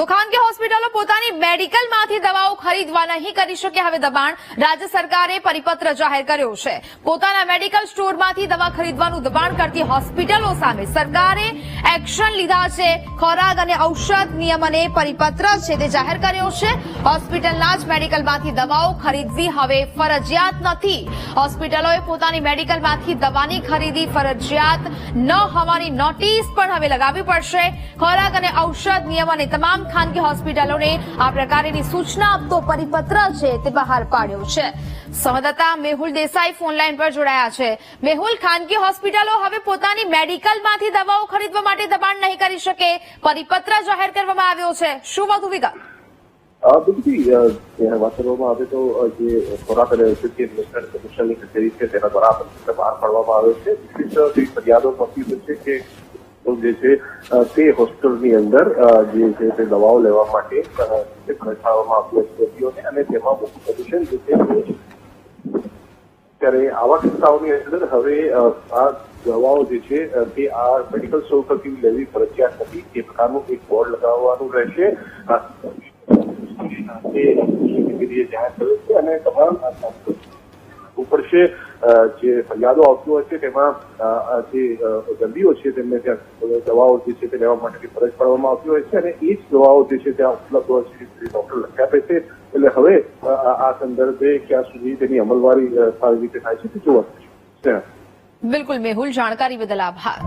તો ખાનગી હોસ્પિટલો પોતાની મેડિકલમાંથી દવાઓ ખરીદવા નહીં કરી શકે હવે દબાણ. રાજ્ય સરકારે પરિપત્ર જાહેર કર્યો છે. પોતાના મેડિકલ સ્ટોરમાંથી દવા ખરીદવાનું દબાણ કરતી હોસ્પિટલો સામે સરકારે એક્શન લીધા છે. ખોરાક અને ઔષધ નિયમને પરિપત્ર છે તે જાહેર કર્યો છે. હોસ્પિટલના જ મેડિકલમાંથી દવાઓ ખરીદવી હવે ફરજિયાત નથી. હોસ્પિટલોએ પોતાની મેડિકલમાંથી દવાની ખરીદી ફરજિયાત ન હોવાની નોટિસ પણ હવે લગાવવી પડશે. ખોરાક અને ઔષધ નિયમ અને તમામ ખાનગી હોસ્પિટલોને આ પ્રકારની સૂચના આપતો પરિપત્ર છે તે બહાર પાડ્યો છે. સંવાદદાતા મેહુલ દેસાઈ ફોનલાઈન પર જોડાયા છે. મેહુલ, ખાનગી હોસ્પિટલો હવે પોતાની મેડિકલમાંથી દવાઓ ખરીદવા માટે દબાણ નહીં કરી શકે. પરિપત્ર જાહેર કરવામાં આવ્યો છે. શું વધુ વિગત? વાત કરવામાં આવે તો જે ખોરાક અને ઔષધિ કમિશનની કચેરી છે, તેના દ્વારા આ પરિપત્ર બહાર પાડવામાં આવ્યો છે. વિશેષ ફરિયાદો મળતી છે કે જે છે તે હોસ્પિટલની અંદર જે છે તે દવાઓ લેવા માટે અ, આવતી દર્દીઓને અને તેમાં મોટું પ્રદૂષણ જે છે ત્યારે આવા કિસ્સાઓની અંદર હવે આ દવાઓ જે છે તે આ મેડિકલ સ્ટોર પરથી લેવી ફરજિયાત નથી. એ પ્રકારનું એક બોર્ડ લગાવવાનું રહેશે. તે જાહેર કર્યું છે અને તમામ ઉપર છે જે ફરિયાદો આવતી હોય છે, તેમાં જે દર્દીઓ છે, તેમને ત્યાં દવાઓ જે છે તે લેવા માટેની ફરજ પાડવામાં આવતી હોય છે અને એ જ દવાઓ જે છે ત્યાં ઉપલબ્ધ હોય છે ડોક્ટર લખી આપે છે. એટલે હવે આ સંદર્ભે ક્યાં સુધી તેની અમલવારી સારી રીતે થાય છે તે જોવાનું છે. બિલકુલ, મેહુલ, જાણકારી બદલ આભાર.